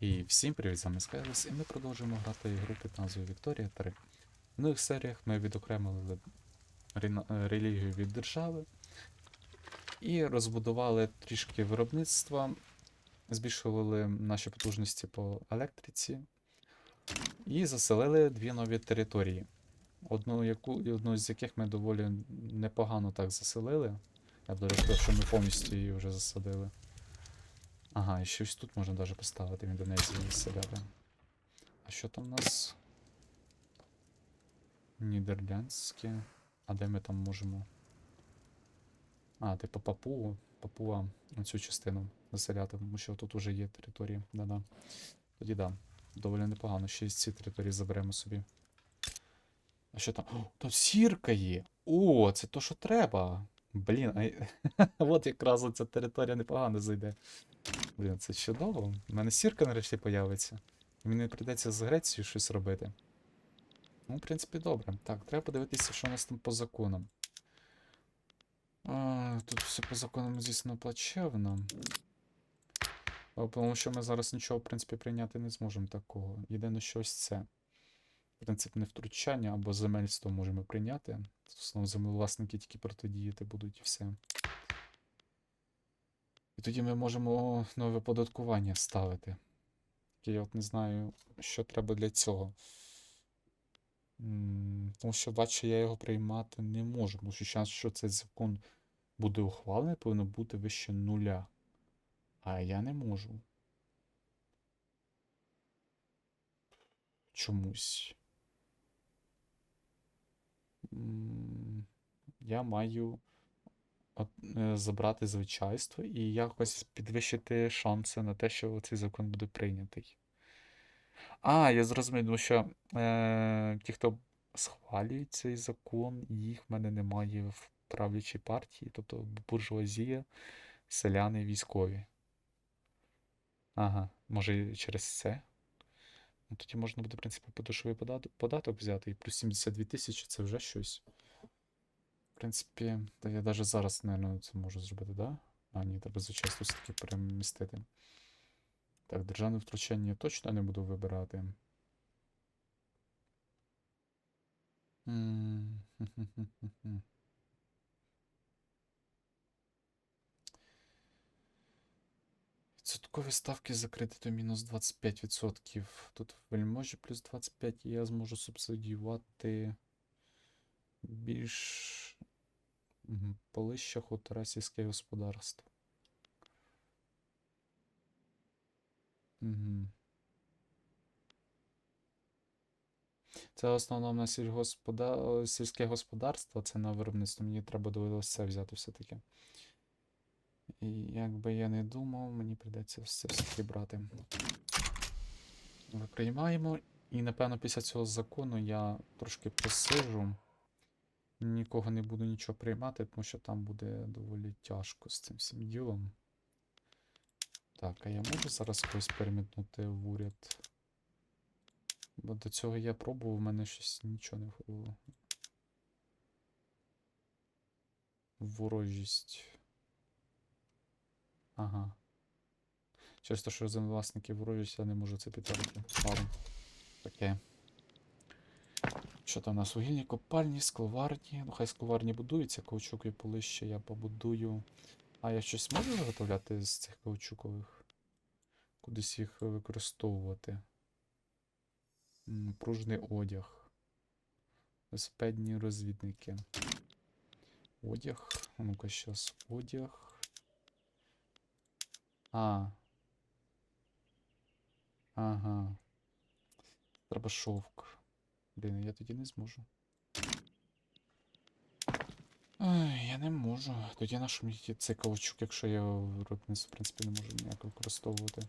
І всім привіт, з вами Скайлес, і ми продовжуємо грати ігру під назвою Вікторія 3. В минулих серіях ми відокремили е, релігію від держави і розбудували трішки виробництва, збільшували наші потужності по електриці і заселили дві нові території. Одну, яку, одну з яких ми доволі непогано так заселили. Я б даже що ми повністю її вже засадили. Ага, і щось тут можна навіть поставити в Індонезії заселяти. А що там у нас? Нідерландське. А де ми там можемо? А, типу Папуа, Папуа цю частину заселяти, тому що тут вже є території. Да-да. Тоді да. Доволі непогано. Ще й ці території заберемо собі. А що там? О, там сірка є! О, це то, що треба. Блін, а... от якраз ця територія непогано зайде. Блін, це чудово. У мене сірка нарешті появиться. І мені прийдеться з Грецією щось робити. Ну, в принципі, добре. Так, треба подивитися, що у нас там по законам. А, тут все по законам, звісно, плачевно. Тому що ми зараз нічого, в принципі, прийняти не зможемо такого. Єдине, що ось це. Принцип невтручання або земельство можемо прийняти. В основному землевласники тільки протидіяти будуть і все. І тоді ми можемо нове податкування ставити. Я от не знаю, що треба для цього. Тому що, бачу, я його приймати не можу, тому що шанс, що цей закон буде ухвалений, повинно бути вище нуля. А я не можу. Чомусь. Я маю забрати звичайство і якось підвищити шанси на те, що цей закон буде прийнятий. А, я зрозумів, тому що е, ті, хто схвалюють цей закон, їх в мене немає в правлячій партії, тобто буржуазія, селяни, військові. Ага, може через це. Ну, тоді можна буде, в принципі, подушовий податок взяти, і плюс 72 тисячі це вже щось. В принципі, та я навіть зараз, мабуть, це можу зробити, да? А, ні, треба звичайно все-таки перемістити. Так, державне втручання я точно не буду вибирати. Відсоткові ставки закриті до мінус 25%. Тут вельможі плюс 25, і я зможу субсидіювати більш мгм, полища хутора сільське господарство. Угу. Це на сільгоспода... сільське господарство, це на виробництво. Мені треба довелося це взяти все-таки. І як би я не думав, мені прийдеться все все-таки брати. Ми приймаємо. І напевно після цього закону я трошки посижу. Нікого не буду нічого приймати, тому що там буде доволі тяжко з цим всім ділом. Так, а я можу зараз когось перемітнути в уряд? Бо до цього я пробував, в мене щось нічого не виходило. Ворожість. Ага. Через те, що землевласники ворожість, я не можу це підтвердити. Ладно. Таке. Що там у нас? Вугільні копальні, скловарні. Ну, хай скловарні будуються, каучукові полище я побудую. А я щось можу виготовляти з цих каучукових? Кудись їх використовувати. Пружний одяг. Велосипедні розвідники. Одяг. Ну-ка, щас одяг. А. Ага. Треба. Блін, я тоді не зможу. Ай, я не можу. Тоді на що мені цей каучук, якщо я виробництво, в принципі, не можу ніяк використовувати.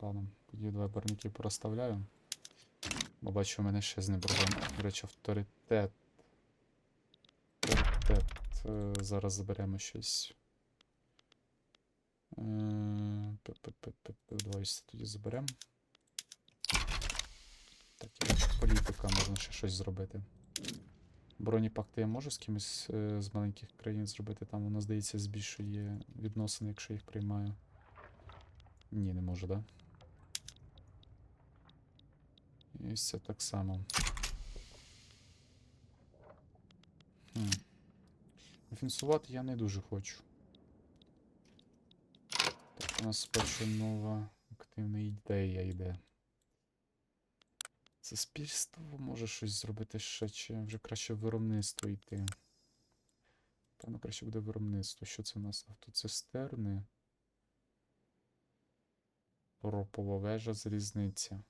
Ладно, тоді два барники пороставляю. Бо бачу, у мене ще з ним. До речі, авторитет. Авторитет. Е, Зараз заберемо щось. Давай тоді заберемо. Так, політика, можна ще щось зробити. Бронепакти я можу з кимось е, з маленьких країн зробити, там воно, здається, збільшує відносини, якщо їх приймаю. Ні, не можу, да? І це так само. Хм. Фінансувати я не дуже хочу. У нас спершу нова активна ідея йде. Суспільство може щось зробити ще, чи вже краще виробництво йти. Певно, краще буде виробництво. Що це у нас? Автоцистерни. Ропова вежа з різниця.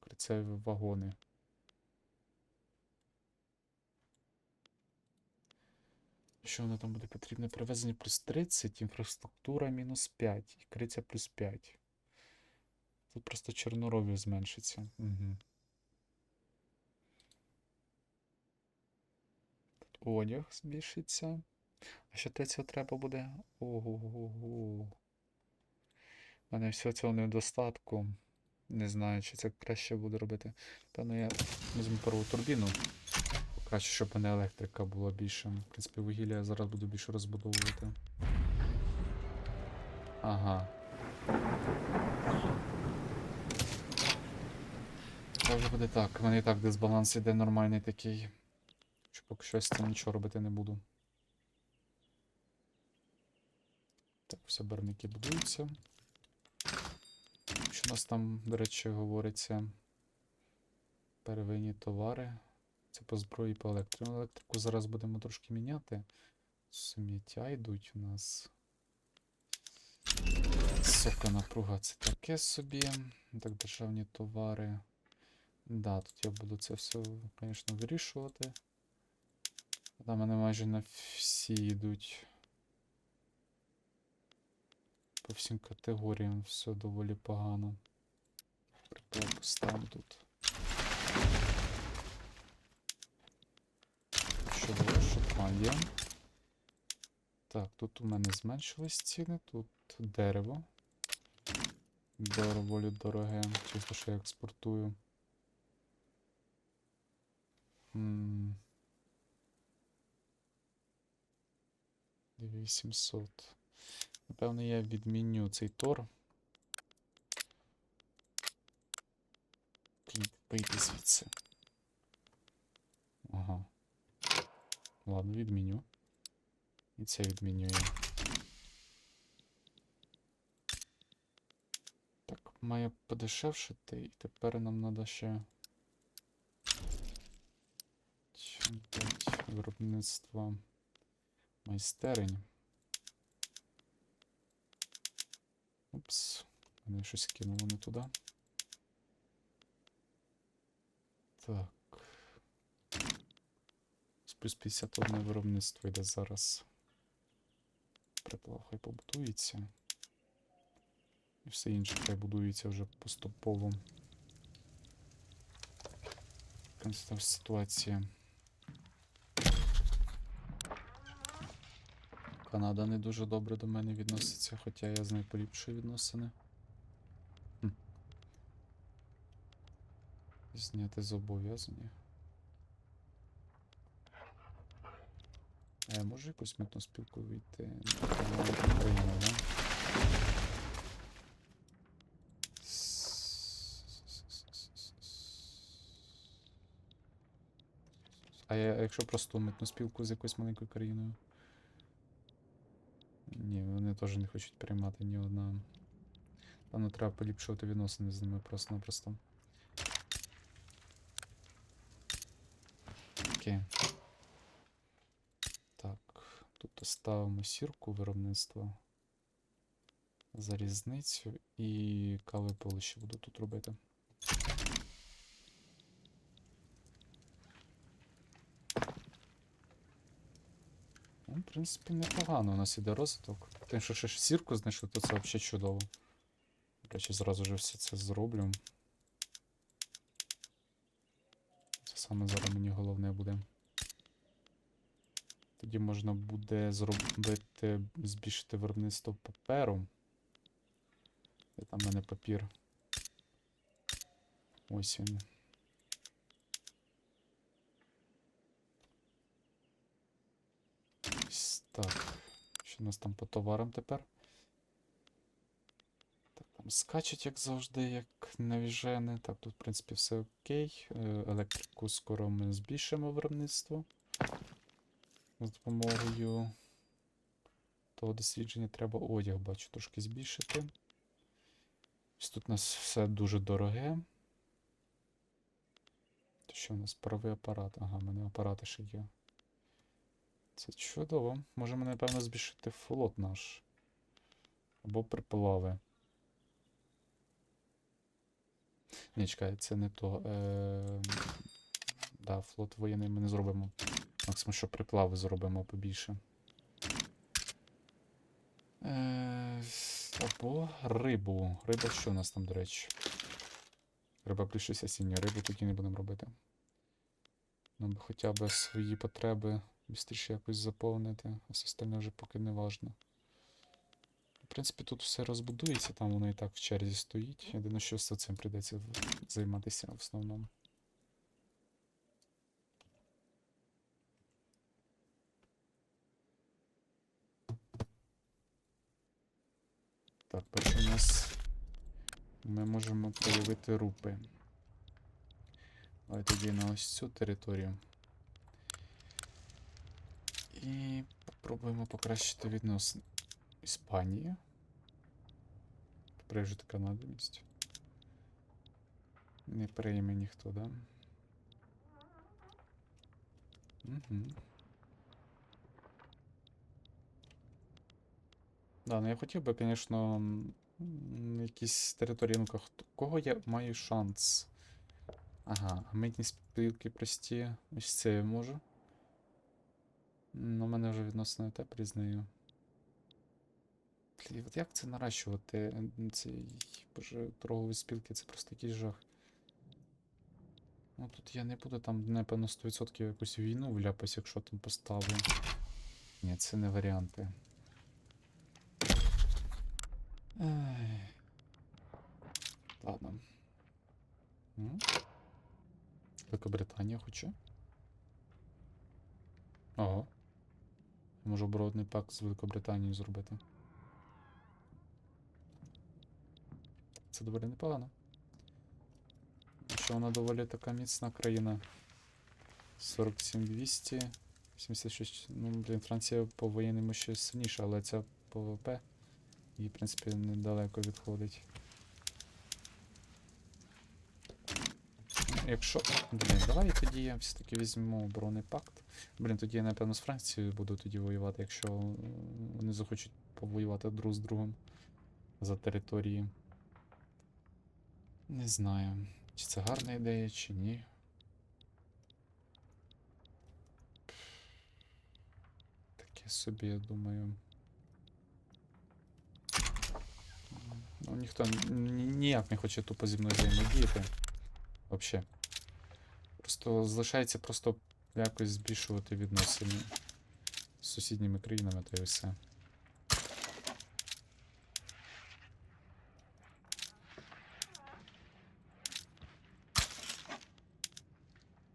Крицеві вагони. Що воно там буде потрібно? Привезення плюс 30, інфраструктура мінус 5 і криця плюс 5. Тут просто чорноробів зменшиться. Угу. Тут одяг збільшиться. А що третього треба буде? Ого-го. У мене всього цього недостатку. Не знаю, чи це краще буде робити. Певно, я візьму перву турбіну. Краще, щоб мене електрика була більше. В принципі, вугілля я зараз буду більше розбудовувати. Ага. Це буде так. У мене і так дисбаланс іде нормальний такий. Що поки що я з цим нічого робити не буду. Так, все барники будуються. Що у нас там, до речі, говориться? Первинні товари. Це по зброї по електрику. Електрику зараз будемо трошки міняти. Суміття йдуть у нас. Сока напруга це таке собі. Так, державні товари. Да, тут я буду це все, звісно, вирішувати. Там мене майже на всі йдуть. По всім категоріям все доволі погано. Припал поставимо тут. Чудово. Так, тут у мене зменшились ціни, тут дерево. Доволі дороге, чисто що я експортую. М. 2800. Напевно, я відміню цей тор. Вийти звідси. Ладно, відміню. І це відміню. Так, має подешевшити, і тепер нам треба ще. П'ять майстерень. Упс, мене щось кинуло не туди. Так. Плюс 51 виробництво йде зараз. Приплав хай побудується. І все інше хай будується вже поступово. Ось ситуація. Канада не дуже добре до мене відноситься, хоча я з нею поліпшую відносини. Хм. Зняти зобов'язання. А я можу якусь митну спілку вийти на Україну, да? А я, якщо просто митну спілку з якоюсь маленькою країною? Ні, вони теж не хочуть приймати ні одна. Певно, треба поліпшувати відносини з ними просто-напросто. Окей. Тут ставимо сірку виробництва. Залізницю і кави поле ще буду тут робити. Ну, в принципі, непогано у нас іде розвиток. Тим, що ще сірку знайшли, то це взагалі чудово. До речі, зразу ж все це зроблю. Це саме зараз мені головне буде. Тоді можна буде зробити, збільшити виробництво паперу. Де там в мене папір? Ось він. Так. Що у нас там по товарам тепер? Так, там скачуть, як завжди, як навіжене. Так, тут, в принципі, все окей. Е, Електрику скоро ми збільшимо виробництво. З допомогою того дослідження треба одяг, бачу, трошки збільшити. Ось тут у нас все дуже дороге. То що у нас паровий апарат? Ага, в мене апарати ще є. Це чудово. Можемо, напевно, збільшити флот наш. Або приплави. Ні, чекай, це не то. Е... Да, флот воєнний ми не зробимо. Максимум, що приплави зробимо побільше. Е... Або рибу. Риба що у нас там, до речі? Риба плюс 6 осіння. Рибу тоді не будемо робити. Нам би хоча б свої потреби бістріше якось заповнити, а все остальне вже поки не важно. В принципі, тут все розбудується, там воно і так в черзі стоїть. Єдине, що з цим прийдеться займатися в основному. Так, перше у нас ми можемо проявити рупи. Давай тоді на ось цю територію. І попробуємо покращити відносини Іспанії. Тепер вже така надобність. Не прийме ніхто, да? Угу. Да, ну я хотів би, звісно, якісь території, ну-ка, кого я маю шанс? Ага, митні спілки прості. Ось це я можу. Ну, у мене вже відносно теплі з нею. Блін, от як це наращувати? Цей, боже, торгові спілки, це просто якийсь жах. Ну тут я не буду там, напевно, 100% якусь війну вляпаюсь, якщо там поставлю. Ні, це не варіанти. Ладно. Великобританія хоче. Ого. Я можу оборонний пакт з Великобританією зробити. Це доволі непогано. Що вона доволі така міцна країна. 47200. 76. Ну, блін, Франція по воєнному ще сильніша, але ця по ВВП. І, в принципі, недалеко відходить. Якщо. Блін, давай тоді я все-таки візьму оборонний пакт. Блін, тоді я, напевно, з Францією буду тоді воювати, якщо м, вони захочуть повоювати друг з другом за території. Не знаю, чи це гарна ідея, чи ні. Таке собі, я думаю. Ну, ніхто ні- ніяк не хоче тупо зі мною взаємодіяти. Взагалі. Просто залишається просто якось збільшувати відносини з сусідніми країнами та й все.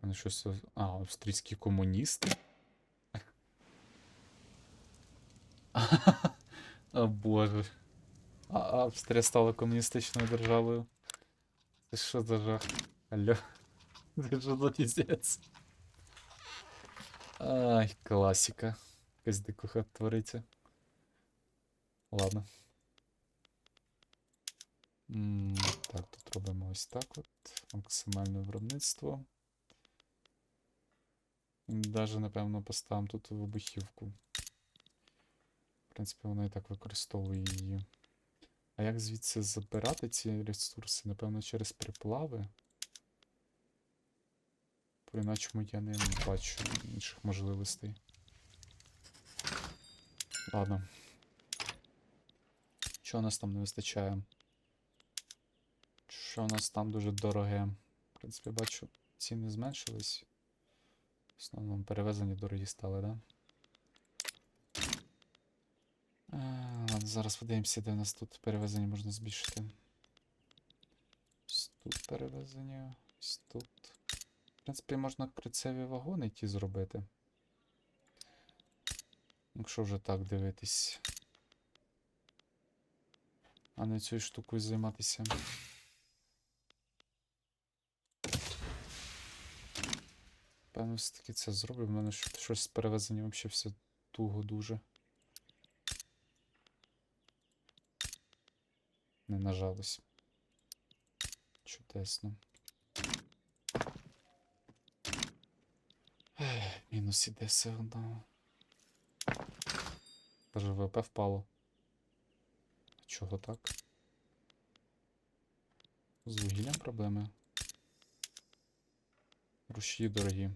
Вони щось. А, австрійські комуністи? О боже. А Австрія стала комуністичною державою. Це що за жах? Алло. Це що за піздець? Ай, класика. Якась дикуха твориться. Ладно. Так, тут робимо ось так от. Максимальне виробництво. Даже, напевно, поставимо тут вибухівку. В принципі, вона і так використовує її. А як звідси забирати ці ресурси? Напевно, через приплави. По-іначому я не бачу інших можливостей. Ладно. Що нас там не вистачає? Що у нас там дуже дороге? В принципі, бачу, ціни зменшились. В основному перевезення дорогі стали, да? А, ладно, зараз подивимося, де у нас тут перевезення можна збільшити. Ось тут перевезення, ось тут. В принципі, можна крицеві вагони ті зробити. Якщо вже так дивитись. А не цією штукою займатися. Певно, все-таки це зроблю. В мене щось з перевезенням взагалі все туго дуже. Не нажалось. Чудесно. Мінус іде все одно. Даже ВП впало. Чого так? З вугіллям проблеми. Рушії дорогі.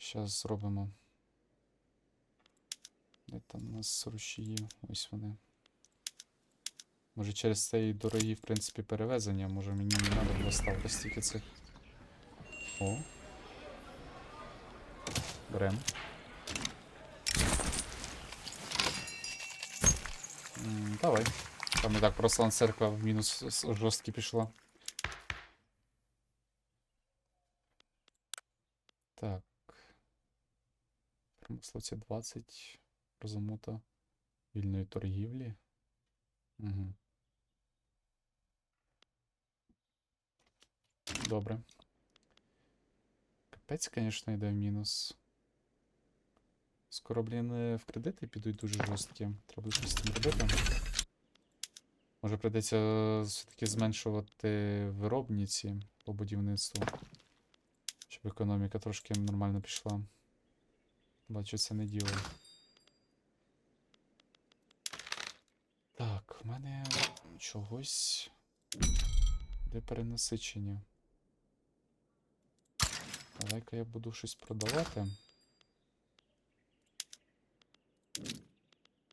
Зараз зробимо. Де там у нас рушії? Ось вони. Може через це і дорогі, в принципі, перевезення. Може мені не треба було ставити стільки цих. О. Берем. М, Давай. Там і так просто церква в мінус с- жорсткі пішла. Так. Промисловці 20. Розумута вільної торгівлі. Угу. Добре. Капець, звісно, йде в мінус. Скоро, блін, е, в кредити підуть дуже жорсткі. Треба щось з цим робити. Може прийдеться е, все-таки зменшувати виробниці по будівництву. Щоб економіка трошки нормально пішла. Бачу, це не діло. Так, в мене чогось. Де перенасичення? Давай-ка я буду щось продавати.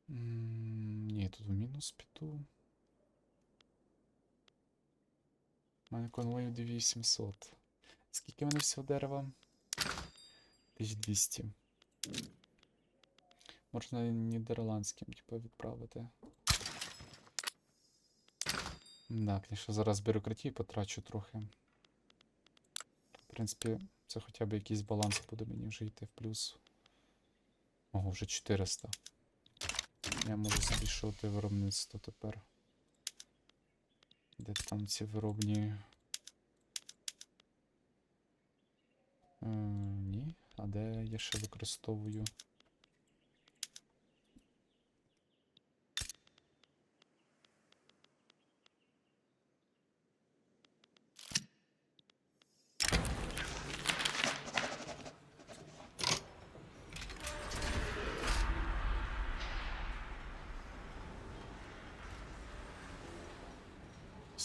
Ні, тут в мінус піду. У мене конвою 2800. Скільки в мене всього дерева? 1200. Можна нідерландським, типу, відправити. Да, звісно, зараз бюрократії потрачу трохи. В принципі, це хоча б якийсь баланс буде мені вже йти в плюс. Ого, вже 400. Я можу збільшувати виробництво тепер. Де там ці виробні. Е, ні. А де я ще використовую?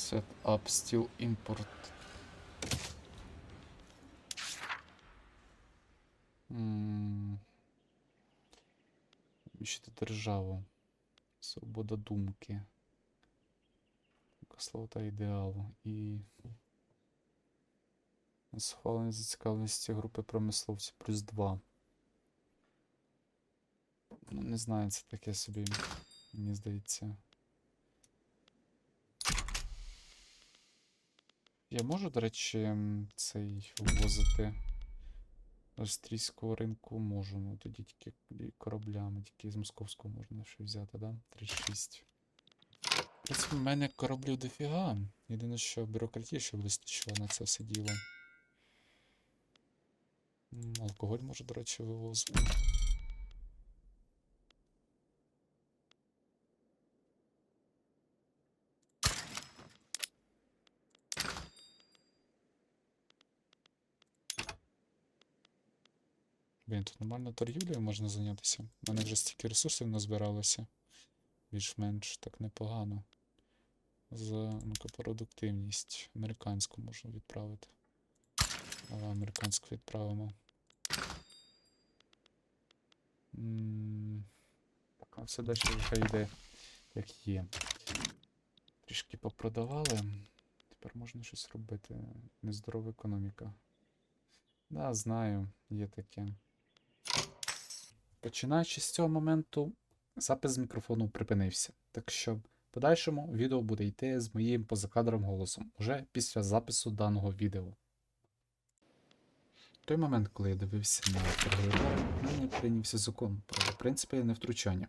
Set up still import. М. Вміщити державу. Свобода думки. Слово та ідеалу. І. Схвалення зацікавленості групи промисловців плюс 2. Ну, не знаю, це таке собі, мені здається. Я можу, до речі, цей ввозити з австрійського ринку можу, ну тоді тільки кораблями, тільки з московського можна ще взяти, да? 36. В мене кораблів дофіга. Єдине, що бюрократії ще вистачило на це все діло. Алкоголь може, до речі, вивозити. Блін, тут нормально торгівлею можна зайнятися. У мене вже стільки ресурсів назбиралося. Більш-менш так непогано. За продуктивність. Американську можна відправити. Давай американську відправимо. Так, а все далі вже йде, як є. Трішки попродавали. Тепер можна щось робити. Нездорова економіка. Да, знаю, є таке. Починаючи з цього моменту, запис з мікрофону припинився. Так що в подальшому відео буде йти з моїм позакадровим голосом уже після запису даного відео. В той момент, коли я дивився на торговий мене прийнявся закон про принципи невтручання.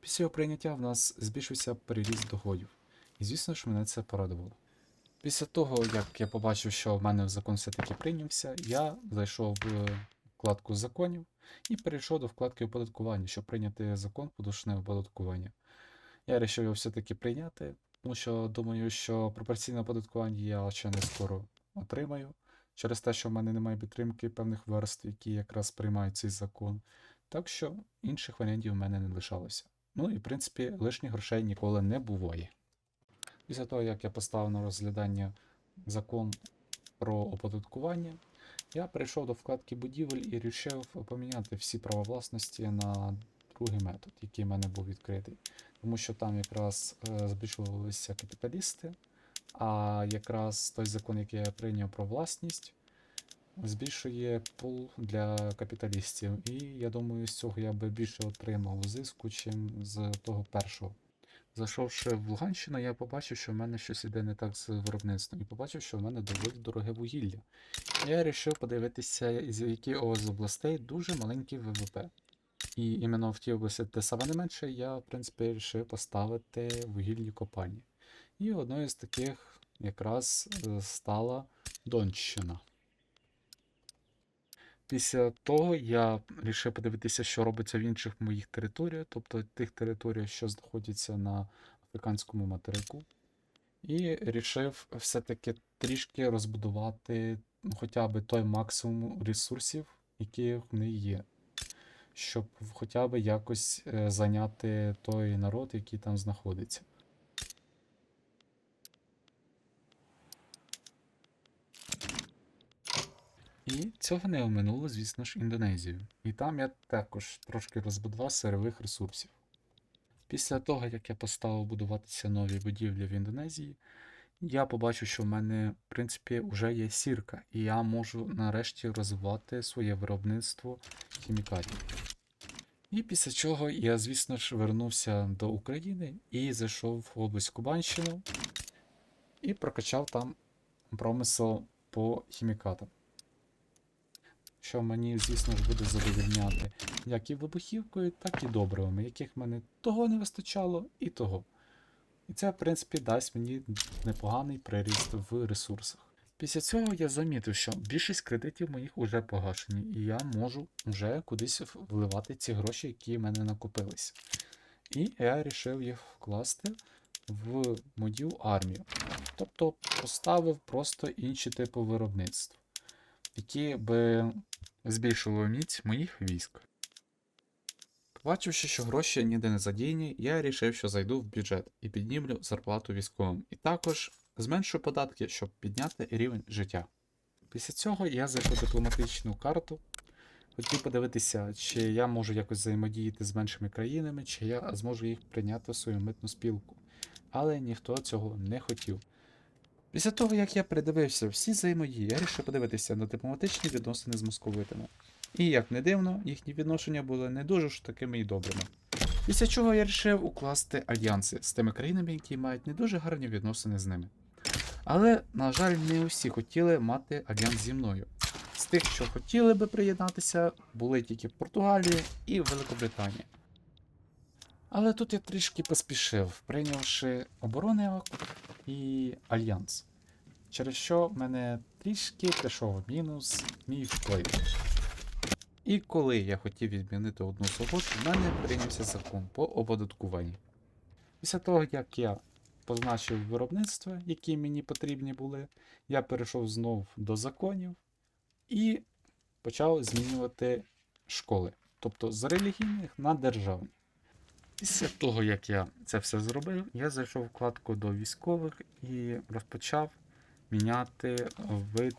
Після його прийняття в нас збільшився переріст доходів. І звісно ж мене це порадувало. Після того, як я побачив, що в мене закон все-таки прийнявся, я зайшов в вкладку законів і перейшов до вкладки оподаткування, щоб прийняти закон подушне оподаткування. Я вирішив його все-таки прийняти, тому що думаю, що пропорційне оподаткування я ще не скоро отримаю, через те, що в мене немає підтримки певних верств, які якраз приймають цей закон. Так що інших варіантів в мене не лишалося. Ну і в принципі лишніх грошей ніколи не буває. Після того, як я поставив на розглядання закон про оподаткування, я перейшов до вкладки будівель і вирішив поміняти всі права власності на другий метод, який в мене був відкритий. Тому що там якраз е, збільшувалися капіталісти, а якраз той закон, який я прийняв про власність, збільшує пул для капіталістів. І я думаю, з цього я би більше отримав зиску, чим з того першого. Зайшовши в Луганщину, я побачив, що в мене щось іде не так з виробництвом, і побачив, що в мене доволі дороге вугілля. Я вирішив подивитися, з яких з областей дуже маленький ВВП. І іменно в тій області, де саме не менше, я, в принципі, вирішив поставити вугільні копальні. І одною з таких якраз е, стала Донщина. Після того я вирішив подивитися, що робиться в інших моїх територіях, тобто тих територіях, що знаходяться на африканському материку. І вирішив все-таки трішки розбудувати ну, хоча б той максимум ресурсів, які в них є. Щоб хоча б якось е, зайняти той народ, який там знаходиться. І цього не оминуло, звісно ж, Індонезію. І там я також трошки розбудував сирових ресурсів. Після того, як я поставив будуватися нові будівлі в Індонезії, я побачив, що в мене, в принципі, вже є сірка, і я можу нарешті розвивати своє виробництво хімікатів. І після чого я, звісно ж, вернувся до України і зайшов в область Кубанщину і прокачав там промисел по хімікатам. Що мені, звісно ж, буде задовільняти як і вибухівкою, так і добривами, яких мене того не вистачало, і того. І це, в принципі, дасть мені непоганий приріст в ресурсах. Після цього я замітив, що більшість кредитів моїх вже погашені, і я можу вже кудись вливати ці гроші, які в мене накопилися. І я вирішив їх вкласти в мою армію. Тобто поставив просто інші типи виробництв, які би збільшили міць моїх військ. Побачивши, що гроші ніде не задіяні, я вирішив, що зайду в бюджет і піднімлю зарплату військовим. І також зменшу податки, щоб підняти рівень життя. Після цього я зайшов дипломатичну карту. Хотів подивитися, чи я можу якось взаємодіяти з меншими країнами, чи я зможу їх прийняти в свою митну спілку. Але ніхто цього не хотів. Після того, як я передивився всі взаємодії, я вирішив подивитися на дипломатичні відносини з московитами. І як не дивно, їхні відношення були не дуже ж такими й добрими. Після чого я вирішив укласти альянси з тими країнами, які мають не дуже гарні відносини з ними. Але, на жаль, не усі хотіли мати альянс зі мною. З тих, що хотіли би приєднатися, були тільки Португалія і Великобританія. Але тут я трішки поспішив, прийнявши оборонний акт і альянс. Через що в мене трішки пішов мінус мій вплив. І коли я хотів відмінити одну угод, в мене прийнявся закон по оподаткуванні. Після того, як я позначив виробництва, які мені потрібні були, я перейшов знов до законів і почав змінювати школи. Тобто з релігійних на державні. Після того, як я це все зробив, я зайшов вкладку до військових і розпочав міняти вид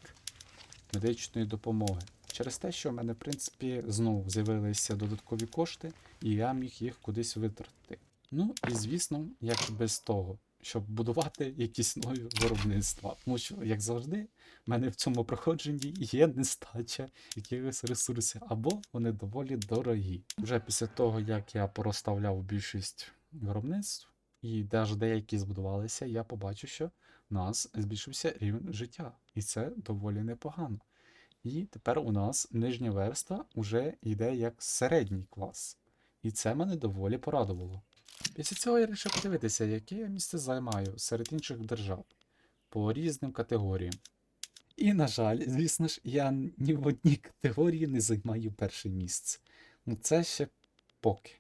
медичної допомоги. Через те, що в мене, в принципі, знову з'явилися додаткові кошти, і я міг їх кудись витратити. Ну і звісно, як без того, щоб будувати якісь нові виробництва. Тому що, як завжди, в мене в цьому проходженні є нестача якихось ресурсів, або вони доволі дорогі. Вже після того, як я порозставляв більшість виробництв, і навіть деякі збудувалися, я побачив, що в нас збільшився рівень життя, і це доволі непогано. І тепер у нас нижня верста вже йде як середній клас. І це мене доволі порадувало. Після цього я вирішив подивитися, яке я місце займаю серед інших держав по різним категоріям. І, на жаль, звісно ж, я ні в одній категорії не займаю перше місце. Ну це ще поки.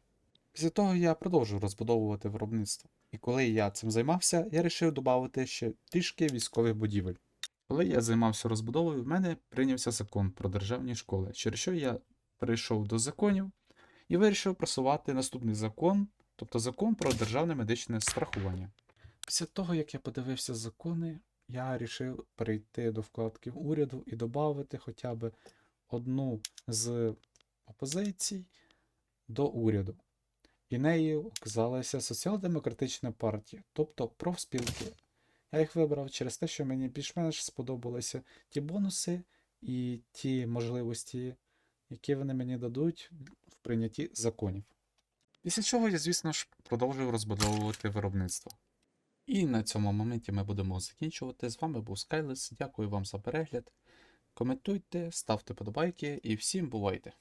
Після того я продовжив розбудовувати виробництво. І коли я цим займався, я вирішив додати ще трішки військових будівель. Коли я займався розбудовою, в мене прийнявся закон про державні школи, через що я перейшов до законів і вирішив просувати наступний закон, тобто закон про державне медичне страхування. Після того, як я подивився закони, я вирішив перейти до вкладків уряду і додати хоча б одну з опозицій до уряду. І нею оказалася Соціал-демократична партія, тобто профспілки. Я їх вибрав через те, що мені більш-менш сподобалися ті бонуси і ті можливості, які вони мені дадуть в прийнятті законів. Після чого я, звісно ж, продовжую розбудовувати виробництво. І на цьому моменті ми будемо закінчувати. З вами був Скайлес. Дякую вам за перегляд. Коментуйте, ставте подобайки і всім бувайте!